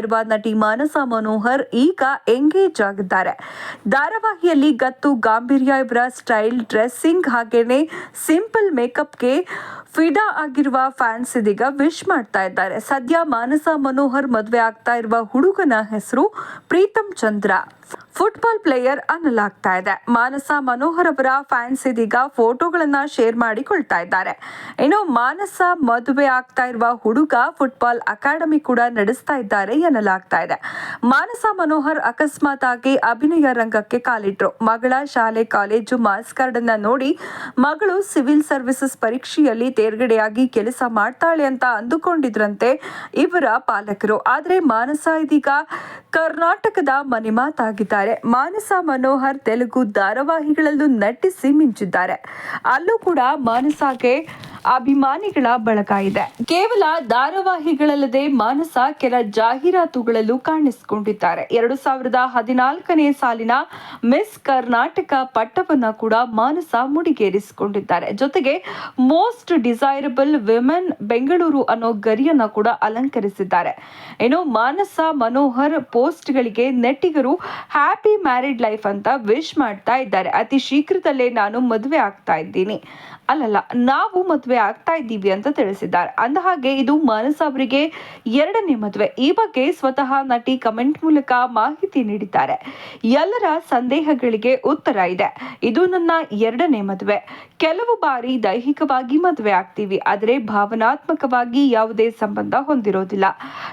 ಇರುವ ನಟಿ ಮಾನಸ ಮನೋಹರ್ ಈಗ ಎಂಗೇಜ್ ಆಗಿದ್ದಾರೆ. ಧಾರಾವಾಹಿಯಲ್ಲಿ ಗತ್ತು, ಗಾಂಭೀರ್ಯ ಇವರ ಸ್ಟೈಲ್, ಡ್ರೆಸ್ಸಿಂಗ್ ಹಾಗೇನೆ ಸಿಂಪಲ್ ಮೇಕಪ್ಗೆ ಫಿಡಾ ಆಗಿರುವ ಫ್ಯಾನ್ಸ್ ಇದೀಗ ವಿಶ್ ಮಾಡ್ತಾ ಇದ್ದಾರೆ. ಸದ್ಯ ಮಾನಸ ಮನೋಹರ್ ಮದುವೆ ಆಗ್ತಾ ಇರುವ ಹುಡುಗನ ಹೆಸರು ಪ್ರೀತಮ್ ಚಂದ್ರ. ಫುಟ್ಬಾಲ್ ಪ್ಲೇಯರ್ ಅನ್ನಲಾಗ್ತಾ ಇದೆ. ಮಾನಸ ಮನೋಹರ್ ಅವರ ಫ್ಯಾನ್ಸ್ ಇದೀಗ ಫೋಟೋಗಳನ್ನ ಶೇರ್ ಮಾಡಿಕೊಳ್ತಾ ಇದ್ದಾರೆ. ಇನ್ನು ಮಾನಸ ಮದುವೆ ಆಗ್ತಾ ಇರುವ ಹುಡುಗ ಫುಟ್ಬಾಲ್ ಅಕಾಡೆಮಿ ಕೂಡ ನಡೆಸ್ತಾ ಇದ್ದಾರೆ ಎನ್ನಲಾಗ್ತಾ ಇದೆ. ಮಾನಸ ಮನೋಹರ್ ಅಕಸ್ಮಾತ್ ಆಗಿ ಅಭಿನಯ ರಂಗಕ್ಕೆ ಕಾಲಿಟ್ರು. ಮಗಳ ಶಾಲೆ ಕಾಲೇಜು ಮಾಸ್ ಕಾರ್ಡ್ ಅನ್ನ ನೋಡಿ ಮಗಳು ಸಿವಿಲ್ ಸರ್ವಿಸಸ್ ಪರೀಕ್ಷೆಯಲ್ಲಿ ತೇರ್ಗಡೆಯಾಗಿ ಕೆಲಸ ಮಾಡ್ತಾಳೆ ಅಂತ ಅಂದುಕೊಂಡಿದ್ರಂತೆ ಇವರ ಪಾಲಕರು. ಆದರೆ ಮಾನಸ ಇದೀಗ ಕರ್ನಾಟಕದ ಮನೆ ಮಾತಾಗಿದ್ದಾರೆ. ಮಾನಸ ಮನೋಹರ್ ತೆಲುಗು ಧಾರಾವಾಹಿಗಳಲ್ಲೂ ನಟಿಸಿ ಮಿಂಚಿದ್ದಾರೆ. ಅಲ್ಲೂ ಕೂಡ ಮಾನಸಗೆ ಅಭಿಮಾನಿಗಳ ಬಳಗ ಇದೆ. ಕೇವಲ ಧಾರಾವಾಹಿಗಳಲ್ಲದೆ ಮಾನಸ ಕೆಲ ಜಾಹೀರಾತುಗಳಲ್ಲೂ ಕಾಣಿಸಿಕೊಂಡಿದ್ದಾರೆ. ಎರಡು ಸಾವಿರದ ಹದಿನಾಲ್ಕನೇ ಸಾಲಿನ ಮಿಸ್ ಕರ್ನಾಟಕ ಪಟ್ಟವನ್ನ ಕೂಡ ಮಾನಸ ಮುಡಿಗೇರಿಸಿಕೊಂಡಿದ್ದಾರೆ. ಜೊತೆಗೆ ಮೋಸ್ಟ್ ಡಿಸೈರಬಲ್ ವಿಮೆನ್ ಬೆಂಗಳೂರು ಅನ್ನೋ ಗರಿಯನ್ನ ಕೂಡ ಅಲಂಕರಿಸಿದ್ದಾರೆ. ಏನು ಮಾನಸ ಮನೋಹರ್ ಪೋಸ್ಟ್ಗಳಿಗೆ ನೆಟ್ಟಿಗರು ಹ್ಯಾಪಿ ಮ್ಯಾರಿಡ್ ಲೈಫ್ ಅಂತ ವಿಶ್ ಮಾಡ್ತಾ ಇದ್ದಾರೆ. ಅತಿ ಶೀಘ್ರದಲ್ಲೇ ನಾನು ಮದುವೆ ಆಗ್ತಾ ಇದ್ದೀನಿ. ಅಲ್ಲಲ್ಲ, ನಾವು ಮದುವೆ ಆಗ್ತಾ ಇದ್ದೀವಿ ಅಂತ ತಿಳಿಸಿದ್ದಾರೆ. ಅಂದ ಹಾಗೆ ಇದು ಮಾನಸ ಅವರಿಗೆ ಎರಡನೇ ಮದುವೆ. ಈ ಬಗ್ಗೆ ಸ್ವತಃ ನಟಿ ಕಮೆಂಟ್ ಮೂಲಕ ಮಾಹಿತಿ ನೀಡಿದ್ದಾರೆ. ಎಲ್ಲರ ಸಂದೇಹಗಳಿಗೆ ಉತ್ತರ ಇದೆ. ಇದು ನನ್ನ ಎರಡನೇ ಮದುವೆ. ಕೆಲವು ಬಾರಿ ದೈಹಿಕವಾಗಿ ಮದುವೆ ಆಗ್ತೀವಿ. ಆದರೆ ಭಾವನಾತ್ಮಕವಾಗಿ ಯಾವುದೇ ಸಂಬಂಧ ಹೊಂದಿರೋದಿಲ್ಲ.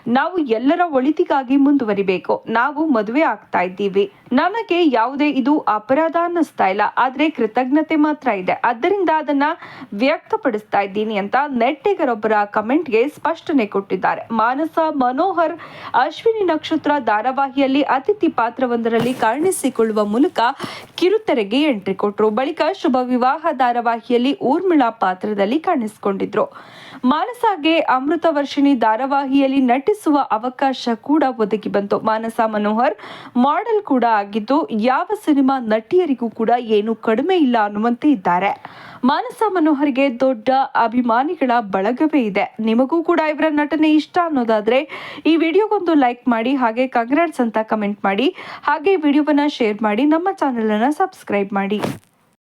ನಾವು ಎಲ್ಲರ ಒಳಿತಿಗಾಗಿ ಮುಂದುವರಿಬೇಕು. ನಾವು ಮದುವೆ ಆಗ್ತಾ ಇದ್ದೀವಿ. ನನಗೆ ಯಾವುದೇ ಇದು ಅಪರಾಧ ಅನ್ನಿಸ್ತಾ ಇಲ್ಲ. ಆದ್ರೆ ಕೃತಜ್ಞತೆ ಮಾತ್ರ ಇದೆ. ಆದ್ದರಿಂದ ಅದನ್ನ ವ್ಯಕ್ತಪಡಿಸ್ತಾ ಇದ್ದೀನಿ ಅಂತ ನೆಟ್ಟಿಗರೊಬ್ಬರ ಕಮೆಂಟ್ಗೆ ಸ್ಪಷ್ಟನೆ ಕೊಟ್ಟಿದ್ದಾರೆ. ಮಾನಸ ಮನೋಹರ್ ಅಶ್ವಿನಿ ನಕ್ಷತ್ರ ಧಾರಾವಾಹಿಯಲ್ಲಿ ಅತಿಥಿ ಪಾತ್ರವೊಂದರಲ್ಲಿ ಕಾಣಿಸಿಕೊಳ್ಳುವ ಮೂಲಕ ಕಿರುತೆರೆಗೆ ಎಂಟ್ರಿ ಕೊಟ್ಟರು ಬಳಿಕ ಶುಭ ವಿವಾಹ ಧಾರಾವಾಹಿಯಲ್ಲಿ ಊರ್ಮಿಳಾ ಪಾತ್ರದಲ್ಲಿ ಕಾಣಿಸಿಕೊಂಡಿದ್ರು. ಮಾನಸಾಗೆ ಅಮೃತ ವರ್ಷಿಣಿ ಧಾರಾವಾಹಿಯಲ್ಲಿ ನಟಿಸುವ ಅವಕಾಶ ಕೂಡ ಒದಗಿ ಬಂತು. ಮಾನಸ ಮನೋಹರ್ ಮಾಡೆಲ್ ಕೂಡ ಆಗಿದ್ದು, ಯಾವ ಸಿನಿಮಾ ನಟಿಯರಿಗೂ ಕೂಡ ಏನು ಕಡಿಮೆ ಇಲ್ಲ ಅನ್ನುವಂತೆ ಇದ್ದಾರೆ. ಮಾನಸ ಮನೋಹರ್ಗೆ ದೊಡ್ಡ ಅಭಿಮಾನಿಗಳ ಬಳಗವೇ ಇದೆ. ನಿಮಗೂ ಕೂಡ ಇವರ ನಟನೆ ಇಷ್ಟ ಅನ್ನೋದಾದ್ರೆ, ಈ ವಿಡಿಯೋಗೊಂದು ಲೈಕ್ ಮಾಡಿ, ಹಾಗೆ ಕಂಗ್ರಾಟ್ಸ್ ಅಂತ ಕಮೆಂಟ್ ಮಾಡಿ, ಹಾಗೆ ವಿಡಿಯೋವನ್ನ ಶೇರ್ ಮಾಡಿ, ನಮ್ಮ ಚಾನೆಲ್ ಅನ್ನ ಸಬ್ಸ್ಕ್ರೈಬ್ ಮಾಡಿ.